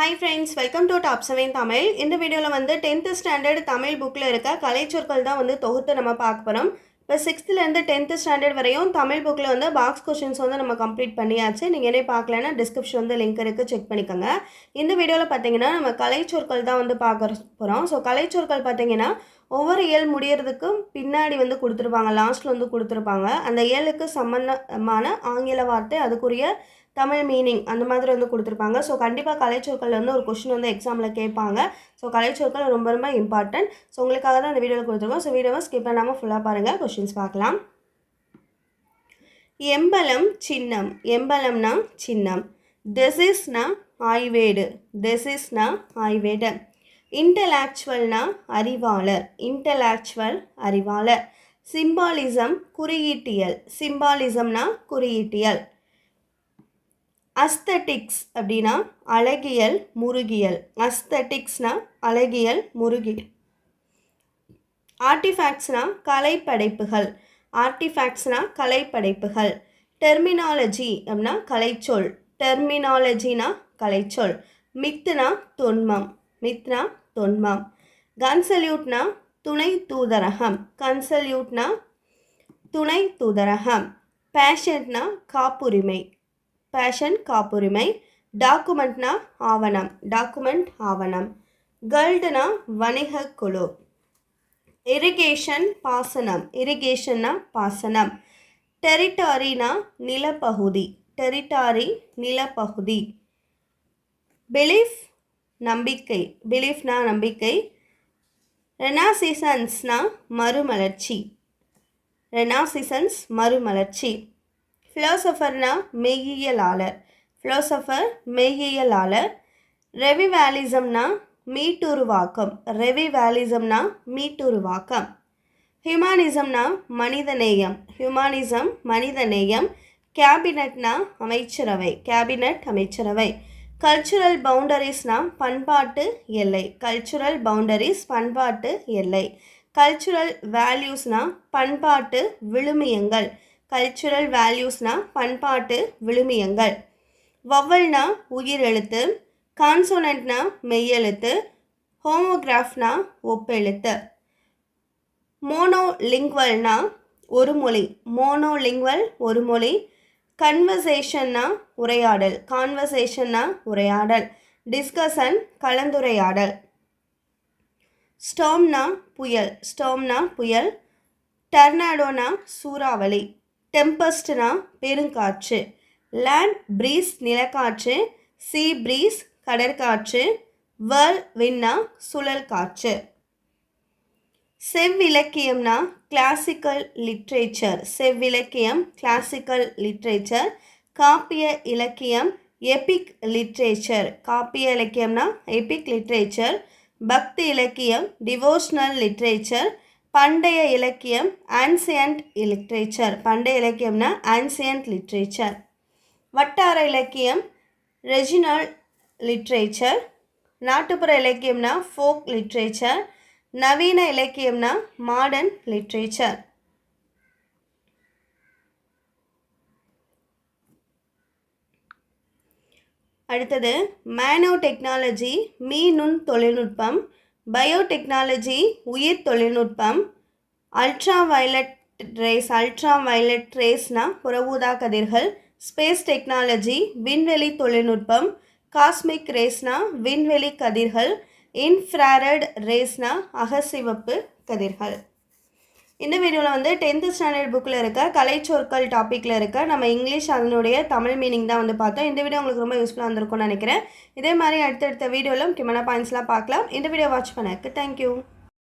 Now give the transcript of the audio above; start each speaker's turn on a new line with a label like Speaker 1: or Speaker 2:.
Speaker 1: Hi friends welcome to top seven Tamil இந்த வீடியோவில் வந்து டென்த்து ஸ்டாண்டர்ட் தமிழ் புக்கில் இருக்க கலைச்சொற்கள் தான் வந்து தொகுத்து நம்ம பார்க்க போகிறோம் இப்போ சிக்ஸ்த்துலேருந்து டென்த்து ஸ்டாண்டர்ட் வரையும் தமிழ் புக்கில் வந்து பாக்ஸ் கொஷின்ஸ் வந்து நம்ம கம்ப்ளீட் பண்ணியாச்சு. நீங்கள் என்ன பார்க்கலன்னா டிஸ்கிரிப்ஷன் வந்து லிங்க் இருக்குது செக் பண்ணிக்கோங்க. இந்த வீடியோவில் பார்த்தீங்கன்னா நம்ம கலைச்சொற்கள் தான் வந்து பார்க்க போகிறோம் ஸோ கலைச்சொற்கள் பார்த்தீங்கன்னா ஒவ்வொரு இயல் முடியறதுக்கும் பின்னாடி வந்து கொடுத்துருப்பாங்க லாஸ்ட்டில் வந்து கொடுத்துருப்பாங்க. அந்த இயலுக்கு சம்மந்தமான ஆங்கில வார்த்தை அதுக்குரிய தமிழ் மீனிங் அந்த மாதிரி வந்து கொடுத்துருப்பாங்க. ஸோ கண்டிப்பாக கலைச்சொற்கள் வந்து ஒரு கொஷின் வந்து எக்ஸாமில் கேட்பாங்க. ஸோ கலைச்சொற்கள் ரொம்ப ரொம்ப இம்பார்ட்டன்ட் ஸோ உங்களுக்காக தான் அந்த வீடியோவில் கொடுத்துருக்கோம். ஸோ வீடியோவை ஸ்கிப் பண்ணாமல் ஃபுல்லாக பாருங்கள் கொஷின்ஸ் பார்க்கலாம். எம்பலம் சின்னம். எம்பலம்னா சின்னம். திசிஸ்னா ஆய்வேடு. திசிஸ்னா ஆய்வேடு. இன்டலாக்சுவல்னா அறிவாளர். இன்டலாக்சுவல் அறிவாளர். சிம்பாலிசம் குறியீட்டியல். சிம்பாலிசம்னா குறியீட்டியல். அஸ்தட்டிக்ஸ் அப்படின்னா அழகியல் முருகியல். அஸ்தட்டிக்ஸ்னா அழகியல் முருகியல். ஆர்டிஃபேக்ட்ஸ்னா கலைப்படைப்புகள். ஆர்டிஃபேக்ட்ஸ்னா கலைப்படைப்புகள். டெர்மினாலஜி அப்படின்னா கலைச்சொல். டெர்மினாலஜினா கலைச்சொல். மித்துனா தொன்மம். மித்னா தொன்மம். கன்சல்யூட்னா துணை தூதரகம். கன்சல்யூட்னா துணை தூதரகம். பேஷண்ட்னா காப்புரிமை. பேஷன் காப்புரிமை. டாக்குமெண்ட்னா ஆவணம். டாக்குமெண்ட் ஆவணம். கல்டுனா வணிக குழு. இரிகேஷன் பாசனம். இரிகேஷன்னா பாசனம். டெரிட்டாரினா நிலப்பகுதி. டெரிட்டாரி நிலப்பகுதி. பிலீஃப் நம்பிக்கை. பிலீஃப்னா நம்பிக்கை. ரெனாசிசன்ஸ்னா மறுமலர்ச்சி. ரெனாசிசன்ஸ் மறுமலர்ச்சி. ஃபிலோசஃபர்னா மெய்யியலாளர். ஃபிலோசஃபர் மெய்யியலாளர். ரெவிவேலிசம்னா மீட்டுருவாக்கம். ரெவிவேலிசம்னா மீட்டுருவாக்கம். ஹியூமானிசம்னா மனிதநேயம். ஹியூமானிசம் மனிதநேயம். கேபினட்னா அமைச்சரவை. கேபினட் அமைச்சரவை. கல்ச்சுரல் பவுண்டரிஸ்னா பண்பாட்டு எல்லை. கல்ச்சுரல் பவுண்டரிஸ் பண்பாட்டு எல்லை. கல்ச்சுரல் வேல்யூஸ்னா பண்பாட்டு விழுமியங்கள். கல்ச்சுரல் வேல்யூஸ்னா பண்பாட்டு விழுமியங்கள். வவ்வல்னா உயிரெழுத்து. கான்சோனட்னா மெய்யெழுத்து. ஹோமோகிராஃப்னா ஒப்பெழுத்து. மோனோலிங்வல்னா ஒரு மொழி. மோனோலிங்வல் ஒரு மொழி. கன்வர்சேஷன்னா உரையாடல் கான்வர்சேஷன்னா உரையாடல் டிஸ்கஷன் கலந்துரையாடல். ஸ்டோம்னா புயல் ஸ்டோம்னா புயல் டர்னாடோனா சூறாவளி டெம்பஸ்ட்னா பெருங்காற்று லேண்ட் ப்ரீஸ் நிலக்காற்று சீ ப்ரீஸ் கடற்காற்று வேர்ல் வின்னா சுழல் காற்று செவ்விலக்கியம்னா கிளாசிக்கல் லிட்ரேச்சர் செவ்விலக்கியம் கிளாசிக்கல் லிட்ரேச்சர் காப்பிய இலக்கியம் எபிக் லிட்ரேச்சர் காப்பிய இலக்கியம்னா எபிக் லிட்ரேச்சர் பக்தி இலக்கியம் டிவோஷனல் லிட்ரேச்சர் பண்டைய இலக்கியம் ஆன்சியன்ட் லிட்ரேச்சர் பண்டைய இலக்கியம்னா ஆன்சியன்ட் லிட்ரேச்சர் வட்டார இலக்கியம் ரெஜினல் லிட்ரேச்சர் நாட்டுப்புற இலக்கியம்னா ஃபோக் லிட்ரேச்சர் நவீன இலக்கியம்னா மாடர்ன் லிட்ரேச்சர் அடுத்தது மேனோ டெக்னாலஜி மீநுண் தொழில்நுட்பம் பயோடெக்னாலஜி உயிர் தொழில்நுட்பம் ultra violet rays ultra violet ரேஸ்னா புறவூதா கதிர்கள் ஸ்பேஸ் டெக்னாலஜி விண்வெளி தொழில்நுட்பம் காஸ்மிக் ரேஸ்னா விண்வெளி கதிர்கள் இன்ஃப்ராரட் ரேஸ்னா அகசிவப்பு கதிர்கள். இந்த வீடியோவில் வந்து டென்த்து ஸ்டாண்டர்ட் புக்கில் இருக்க கலைச்சொற்கள் டாப்பிக்கில் இருக்க நம்ம இங்கிலீஷ் அதனுடைய தமிழ் மீனிங் தான் வந்து பார்த்தோம். இந்த வீடியோ உங்களுக்கு ரொம்ப யூஸ்ஃபுல்லாக இருந்திருக்கும்னு நினைக்கிறேன். இதே மாதிரி அடுத்தடுத்த வீடியோவில் முக்கியமான பாயிண்ட்ஸ்லாம் பார்க்கலாம். இந்த வீடியோ வாட்ச் பண்ணக்கு தேங்க்யூ